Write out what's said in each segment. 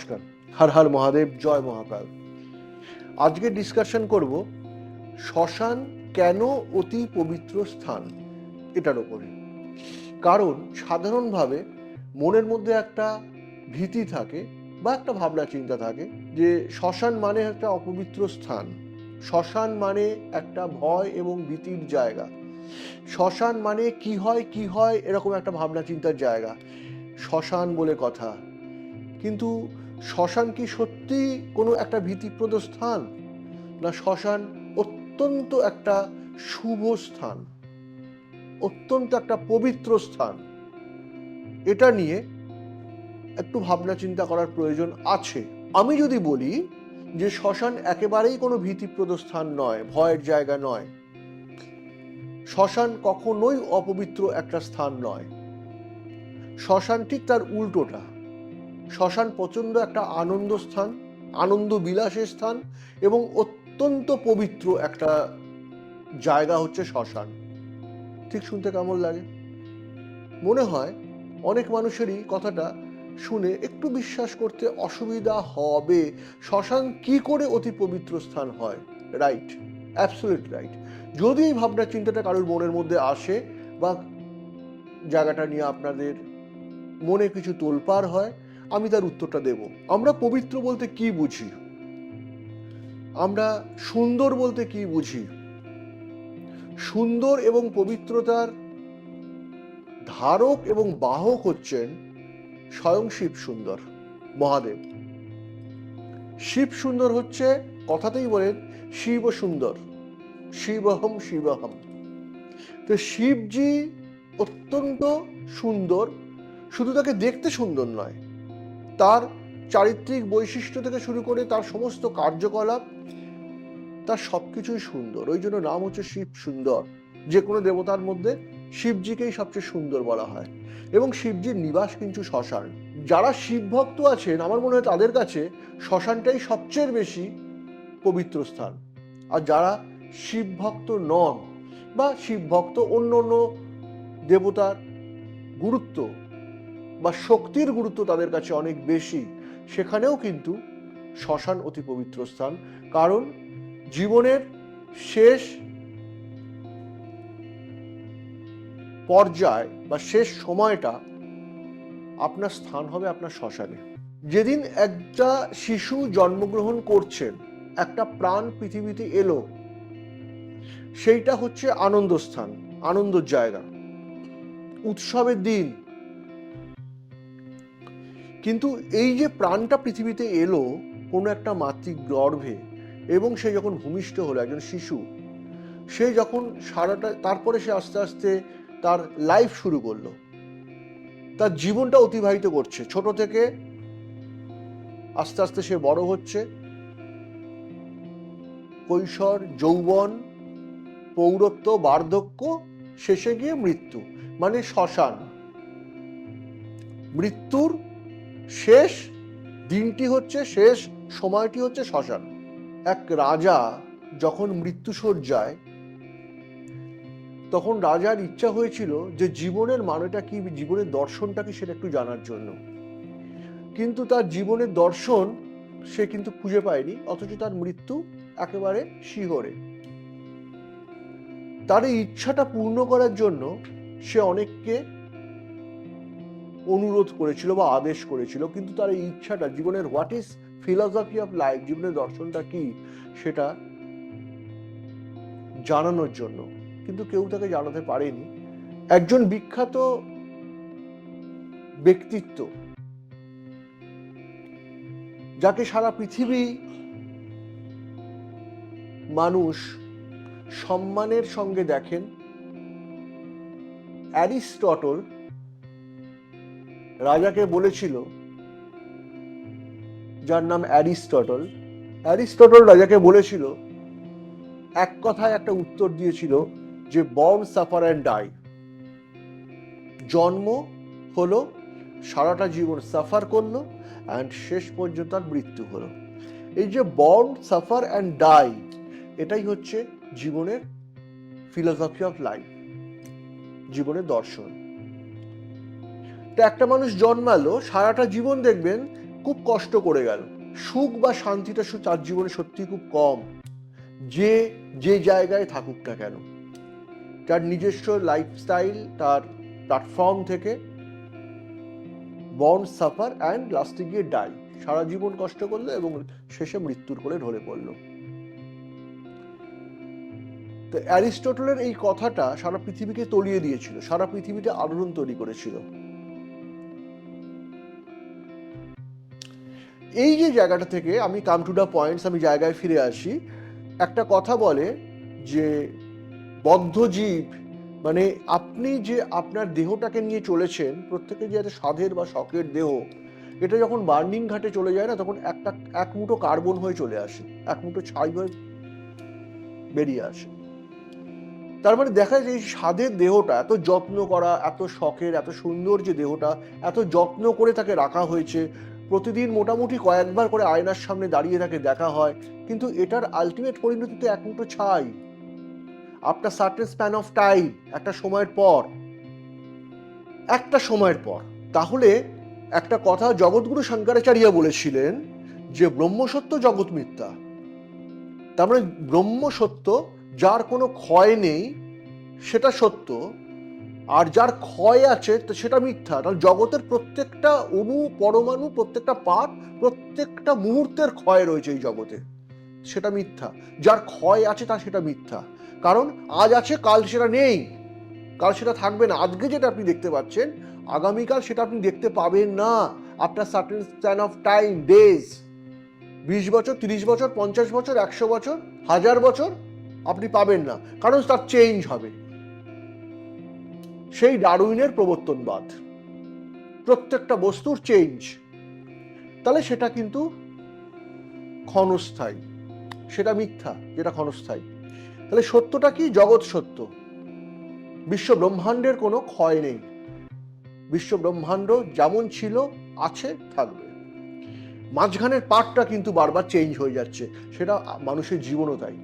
নমস্কার। হর হর মহাদেব, জয় মহাকাল। আজকে ডিসকাশন করব শ্মশান কেন অতি পবিত্র স্থান? এটার ওপরে কারণ সাধারণভাবে মনের মধ্যে একটা ভীতি থাকে বা একটা ভাবনা চিন্তা থাকে যে শ্মশান মানে একটা অপবিত্র স্থান। শ্মশান মানে একটা ভয় এবং ভীতির জায়গা। শ্মশান মানে কি হয় কি হয়, এরকম একটা ভাবনা চিন্তার জায়গা। শ্মশান বলে কথা। কিন্তু শ্মশান কি সত্যি কোনো একটা ভীতিপ্রদ স্থান না শ্মশান অত্যন্ত একটা শুভ স্থান? অত্যন্ত একটা পবিত্র স্থান? এটা নিয়ে একটু ভাবনা চিন্তা করার প্রয়োজন আছে। আমি যদি বলি যে শ্মশান একেবারেই কোনো ভীতিপ্রদ স্থান নয়, ভয়ের জায়গা নয়। শ্মশান কখনোই অপবিত্র একটা স্থান নয়। শ্মশান ঠিক তার উল্টোটা। শ্মশান প্রচণ্ড একটা আনন্দ স্থান আনন্দ বিলাসের স্থান এবং অত্যন্ত পবিত্র একটা জায়গা হচ্ছে শ্মশান। ঠিক শুনতে কেমন লাগে? মনে হয় অনেক মানুষেরই কথাটা শুনে একটু বিশ্বাস করতে অসুবিধা হবে। শ্মশান কি করে অতি পবিত্র স্থান হয়? রাইট অ্যাবসোলিউট রাইট যদি এই ভাবনা চিন্তাটা কারোর মনের মধ্যে আসে বা জায়গাটা নিয়ে আপনাদের মনে কিছু তোলপাড় হয় আমি তার উত্তরটা দেব। আমরা পবিত্র বলতে কি বুঝি? আমরা সুন্দর বলতে কি বুঝি? সুন্দর এবং পবিত্রতার ধারক এবং বাহক হচ্ছেন স্বয়ং শিব সুন্দর, মহাদেব। শিব সুন্দর হচ্ছে, কথাতেই বলেন, শিব সুন্দর। শিবহম শিবহম। তো শিবজি অত্যন্ত সুন্দর, শুধু তাকে দেখতে সুন্দর নয় তার চারিত্রিক বৈশিষ্ট্য থেকে শুরু করে তার সমস্ত কার্যকলাপ, তার সব কিছুই সুন্দর। ওই জন্য নাম হচ্ছে শিব সুন্দর। যে কোনো দেবতার মধ্যে শিবজিকেই সবচেয়ে সুন্দর বলা হয়। এবং শিবজির নিবাস কিন্তু শ্মশান। যারা শিব ভক্ত আছেন, আমার মনে হয় তাদের কাছে শ্মশানটাই সবচেয়ে বেশি পবিত্র স্থান। আর যারা শিব ভক্ত নন বা শিব ভক্ত অন্য অন্য দেবতার গুরুত্ব বা শক্তির গুরুত্ব তাদের কাছে অনেক বেশি, সেখানেও কিন্তু শ্মশান অতি পবিত্র স্থান। কারণ জীবনের শেষ পর্যায় বা শেষ সময়টা আপনার স্থান হবে আপনার শ্মশানে। যেদিন একটা শিশু জন্মগ্রহণ করছেন একটা প্রাণ পৃথিবীতে এলো, সেইটা হচ্ছে আনন্দ স্থান আনন্দর জায়গা। উৎসবের দিন কিন্তু এই যে প্রাণটা পৃথিবীতে এলো কোনো একটা মাতৃ গর্ভে এবং সে যখন ভূমিষ্ঠ হলো, একজন শিশু, সে যখন সারাটা, তারপরে সে আস্তে আস্তে তার লাইফ শুরু করল। তার জীবনটা অতিবাহিত করছে। ছোট থেকে আস্তে আস্তে সে বড় হচ্ছে। কৈশোর, যৌবন, পৌরত্ব, বার্ধক্য, শেষে গিয়ে মৃত্যু মানে শ্মশান। মৃত্যুর শেষ, দিনটি হচ্ছে শেষ, সময়টি হচ্ছে শ্মশান। এক রাজা যখন মৃত্যুসজ্জায় তখন রাজার ইচ্ছা হয়েছিল যে জীবনের মানেটা কি, জীবনের দর্শনটা কি সেটা একটু জানার জন্য। কিন্তু তার জীবনের দর্শন সে কিন্তু খুঁজে পায়নি, অথচ তার মৃত্যু একেবারে শিহরে। তার এই ইচ্ছাটা পূর্ণ করার জন্য সে অনেককে অনুরোধ করেছিল বা আদেশ করেছিল, কিন্তু তার এই ইচ্ছাটা, জীবনের what is philosophy of life জীবনের দর্শনটা কি, সেটা জানানোর জন্য। কিন্তু কেউ তাকে জানাতে পারেনি। একজন বিখ্যাত ব্যক্তিত্ব, যাকে সারা পৃথিবী মানুষ সম্মানের সঙ্গে দেখেন, অ্যারিস্টটল রাজাকে বলেছিল, যার নাম অ্যারিস্টটল। অ্যারিস্টটল রাজাকে বলেছিল, এক কথায় একটা উত্তর দিয়েছিল যে বর্ন সাফার অ্যান্ড ডাই জন্ম হলো, সারাটা জীবন সাফার করল অ্যান্ড শেষ পর্যন্ত তার মৃত্যু হলো। এই যে বর্ন সাফার অ্যান্ড ডাই এটাই হচ্ছে জীবনের ফিলোসফি অফ লাইফ জীবনের দর্শন। তো একটা মানুষ জন্মালো, সারাটা জীবন দেখবেন খুব কষ্ট করে গেল। সুখ বা শান্তিটা তার জীবনে সত্যি খুব কম। যে যে জায়গায় থাকুক না কেন। তার নিজস্ব লাইফস্টাইল তার প্ল্যাটফর্ম থেকে বন্ড সাফার অ্যান্ড লাস্টে গিয়ে ডাই সারা জীবন কষ্ট করল এবং শেষে মৃত্যুর কোলে ঢলে পড়ল। তো অ্যারিস্টটলের এই কথাটা সারা পৃথিবীকে তলিয়ে দিয়েছিল, সারা পৃথিবীতে আলোড়ন তৈরি করেছিল। এই যে জায়গাটা থেকে আমি কাম টু দ্য পয়েন্টস আমি জায়গায় ফিরে আসি, একটা কথা বলে যে বদ্ধ জীব মানে আপনি যে আপনার দেহটাকে নিয়ে চলেছেন প্রত্যেকে যে একটা স্বাদের বা শখের দেহ, এটা যখন বার্নিং ঘাটে চলে যায় না, তখন একটা, এক মুঠো কার্বন হয়ে চলে আসে, এক মুঠো ছাই হয়ে বেরিয়ে আসে। তার মানে দেখা যায় যে এই স্বাদের দেহটা এত যত্ন করা, এত শখের, এত সুন্দর যে দেহটা, এত যত্ন করে তাকে রাখা হয়েছে প্রতিদিন মোটামুটি কয়েকবার করে আয়নার সামনে দাঁড়িয়ে তাকে দেখা হয়, কিন্তু এটার আলটিমেট পরিণতিতে এক মুঠো ছাই। After certain span of time একটা সময়ের পর, একটা সময়ের পর, তাহলে একটা কথা জগৎগুরু শঙ্করাচার্য বলেছিলেন যে ব্রহ্মসত্য জগৎ মিথ্যা। তার মানে ব্রহ্মসত্য, যার কোনো ক্ষয় নেই, সেটা সত্য। আর যার ক্ষয় আছে, তো সেটা মিথ্যা। তাহলে জগতের প্রত্যেকটা অণু, পরমাণু, প্রত্যেকটা পাঠ প্রত্যেকটা মুহূর্তের ক্ষয় রয়েছে এই জগতে। সেটা মিথ্যা। যার ক্ষয় আছে তা সেটা মিথ্যা। কারণ আজ আছে, কাল সেটা নেই। কাল সেটা থাকবে না। আজকে যেটা আপনি দেখতে পাচ্ছেন, আগামীকাল সেটা আপনি দেখতে পাবেন না। আপনার certain span of time days বিশ বছর, তিরিশ বছর, পঞ্চাশ বছর, একশো বছর, হাজার বছর, আপনি পাবেন না। কারণ তার চেঞ্জ হবে। সেই ডারউইনের প্রবর্তনবাদ। প্রত্যেকটা বস্তুর চেঞ্জ তাহলে সেটা কিন্তু ক্ষণস্থায়ী। সেটা মিথ্যা, যেটা ক্ষণস্থায়ী। তাহলে সত্যটা কি? জগৎ সত্য। বিশ্ব ব্রহ্মাণ্ডের কোনো ক্ষয় নেই। বিশ্ব ব্রহ্মাণ্ড যেমন ছিল, আছে, থাকবে। মাঝখানের পার্টটা কিন্তু বারবার চেঞ্জ হয়ে যাচ্ছে। সেটা মানুষের জীবনও তাই।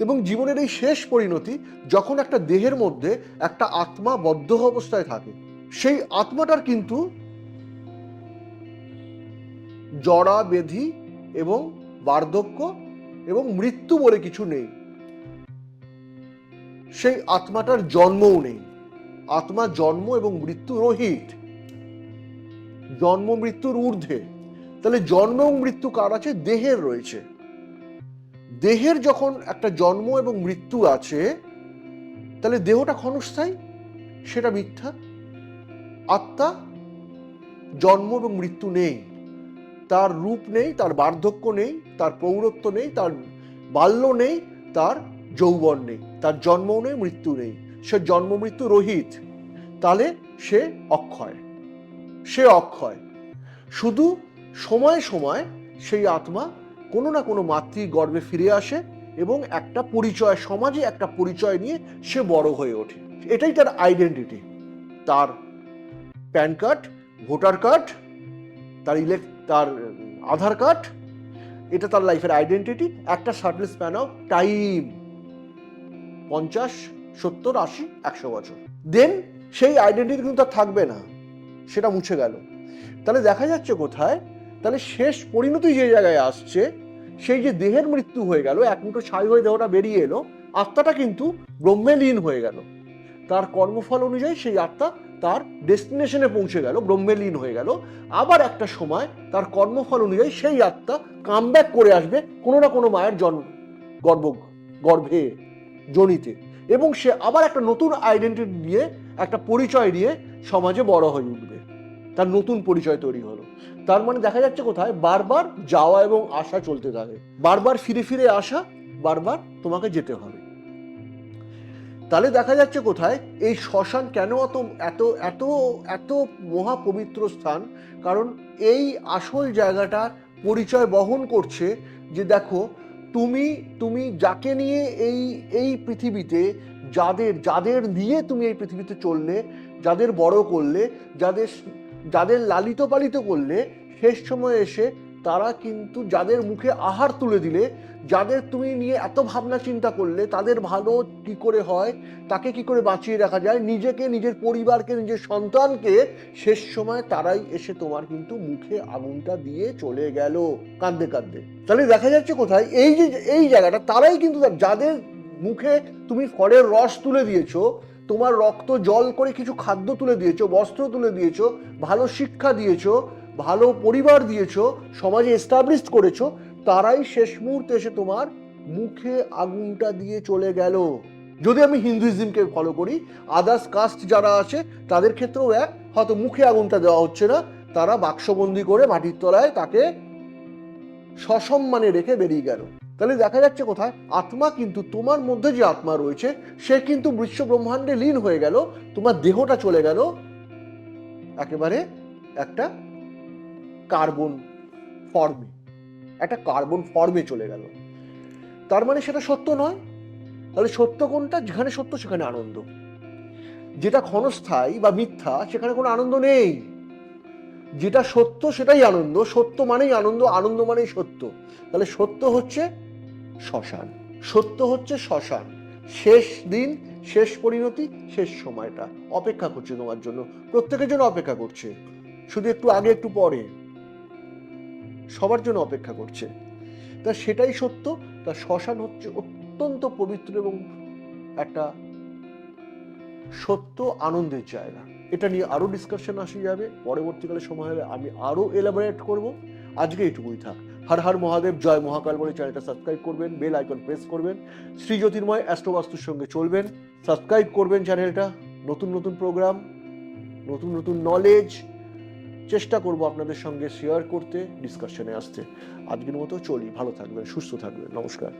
এবং জীবনের এই শেষ পরিণতি যখন একটা দেহের মধ্যে একটা আত্মা বদ্ধ অবস্থায় থাকে, সেই আত্মাটার কিন্তু জড়া বেধি এবং বার্ধক্য এবং মৃত্যু বলে কিছু নেই। সেই আত্মাটার জন্মও নেই। আত্মা জন্ম এবং মৃত্যু রহিত। জন্ম, মৃত্যুর ঊর্ধ্বে। তাহলে জন্ম মৃত্যু কার আছে? দেহের রয়েছে। দেহের যখন একটা জন্ম এবং মৃত্যু আছে, তাহলে দেহটা ক্ষণস্থায়ী? সেটা মিথ্যা। আত্মা, জন্ম এবং মৃত্যু নেই। তার রূপ নেই, তার বার্ধক্য নেই, তার পৌরত্ব নেই, তার বাল্য নেই, তার যৌবন নেই, তার জন্মও নেই, মৃত্যু নেই। সে জন্ম, মৃত্যু রহিত। তাহলে সে অক্ষয়। সে অক্ষয়। শুধু সময় সময় সেই আত্মা কোনো না কোনো মাতৃ গর্বে ফিরে আসে এবং একটা পরিচয়, সমাজে একটা পরিচয় নিয়ে সে বড় হয়ে ওঠে। এটাই তার আইডেন্টিটি তার প্যান কার্ড, ভোটার কার্ড, তার ইলেক তার আধার কার্ড, এটা তার লাইফের আইডেন্টিটি একটা সার্টেন স্প্যান অফ টাইম পঞ্চাশ, সত্তর, আশি, একশো বছর। দেন সেই আইডেন্টিটি কিন্তু তার থাকবে না। সেটা মুছে গেল। তাহলে দেখা যাচ্ছে কোথায়? তাহলে শেষ পরিণতি যে জায়গায় আসছে সেই যে দেহের মৃত্যু হয়ে গেল, এক মুঠো ছাই হয়ে দেহটা বেরিয়ে এলো, আত্মাটা কিন্তু ব্রহ্মে লীন হয়ে গেল। তার কর্মফল অনুযায়ী সেই আত্মা তার ডেস্টিনেশনে পৌঁছে গেল, ব্রহ্মে লীন হয়ে গেল। আবার একটা সময় তার কর্মফল অনুযায়ী সেই আত্মা কাম করে আসবে, কোনো না কোনো মায়ের জন্ম, গর্ভ, গর্ভে, জনিতে। এবং সে আবার একটা নতুন আইডেন্টিটি দিয়ে একটা পরিচয় দিয়ে সমাজে বড় হয়ে উঠবে। তার নতুন পরিচয় তৈরি হলো। তার মানে দেখা যাচ্ছে কোথায়? বারবার যাওয়া এবং আসা চলতে থাকে। বারবার ফিরে ফিরে আসা, বারবার তোমাকে যেতে হবে। তাহলে দেখা যাচ্ছে কোথায়? এই শ্মশান কেন অত এত এত এত মহাপবিত্র স্থান? কারণ এই আসল জায়গাটার পরিচয় বহন করছে যে দেখো, তুমি তুমি যাকে নিয়ে এই এই পৃথিবীতে যাদের যাদের নিয়ে তুমি এই পৃথিবীতে চললে, যাদের বড় করলে, যাদের যাদের লালিত পালিত করলে শেষ সময় এসে তারা কিন্তু যাদের মুখে আহার তুলে দিলে, যাদের তুমি নিয়ে এত ভাবনা চিন্তা করলে, তাদের ভালো কি করে হয়, তাকে কি করে বাঁচিয়ে রাখা যায়, নিজেকে, নিজের পরিবারকে, নিজের সন্তানকে শেষ সময় তারাই এসে তোমার কিন্তু মুখে আগুনটা দিয়ে চলে গেল। কাঁদতে কাঁদতে। তাহলে দেখা যাচ্ছে কোথায়? এই যে, এই জায়গাটা, তারাই কিন্তু যাদের মুখে তুমি ফলের রস তুলে দিয়েছ তোমার রক্ত জল করে কিছু খাদ্য তুলে দিয়েছ, বস্ত্র তুলে দিয়েছ, ভালো শিক্ষা দিয়েছ, ভালো পরিবার দিয়েছ, সমাজে এস্টাবলিশ করেছ, তারাই শেষ মুহূর্তে এসে তোমার মুখে আগুনটা দিয়ে চলে গেল। যদি আমি হিন্দুইজমকে ফলো করি আদার্স কাস্ট যারা আছে, তাদের ক্ষেত্রেও এক, হয়তো মুখে আগুনটা দেওয়া হচ্ছে না, তারা বাক্সবন্দি করে মাটির তলায় তাকে সসম্মানে রেখে বেরিয়ে গেল। তাহলে দেখা যাচ্ছে কোথায়? আত্মা কিন্তু তোমার মধ্যে যে আত্মা রয়েছে, সে কিন্তু বিশ্ব ব্রহ্মাণ্ডে লীন হয়ে গেল, তোমার দেহটা চলে গেল। একেবারে একটা কার্বন ফর্মে, একটা কার্বন ফর্মে চলে গেল। তার মানে সেটা সত্য নয়। তাহলে সত্য কোনটা? যেখানে সত্য, সেখানে আনন্দ। যেটা ক্ষণস্থায়ী বা মিথ্যা, সেখানে কোনো আনন্দ নেই। যেটা সত্য, সেটাই আনন্দ। সত্য মানেই আনন্দ আনন্দ মানেই সত্য। তাহলে সত্য হচ্ছে শ্মশান। সত্য হচ্ছে শ্মশান। শেষ দিন, শেষ পরিণতি, শেষ সময়টা। অপেক্ষা করছে তোমার জন্য। প্রত্যেকের জন্য অপেক্ষা করছে। শুধু একটু আগে, একটু পরে। সবার জন্য অপেক্ষা করছে। তা সেটাই সত্য। তা শ্মশান হচ্ছে অত্যন্ত পবিত্র এবং একটা সত্য আনন্দের জায়গা। এটা নিয়ে আরও ডিসকাশন আসে যাবে। পরবর্তীকালে সময় হলে আমি আরও এলাবোরেট করব। আজকে এটুকুই থাক। হর হর মহাদেব, জয় মহাকাল বলে চ্যানেলটা সাবস্ক্রাইব করবেন বেল আইকন প্রেস করবেন, শ্রী জ্যোতির্ময় অ্যাস্ট্রোবাস্তুর সঙ্গে চলবেন সাবস্ক্রাইব করবেন চ্যানেলটা নতুন নতুন প্রোগ্রাম নতুন নতুন নলেজ চেষ্টা করব আপনাদের সঙ্গে শেয়ার করতে ডিসকাশনে আসতে। আজকের মতো চলি, ভালো থাকবেন, সুস্থ থাকবেন, নমস্কার।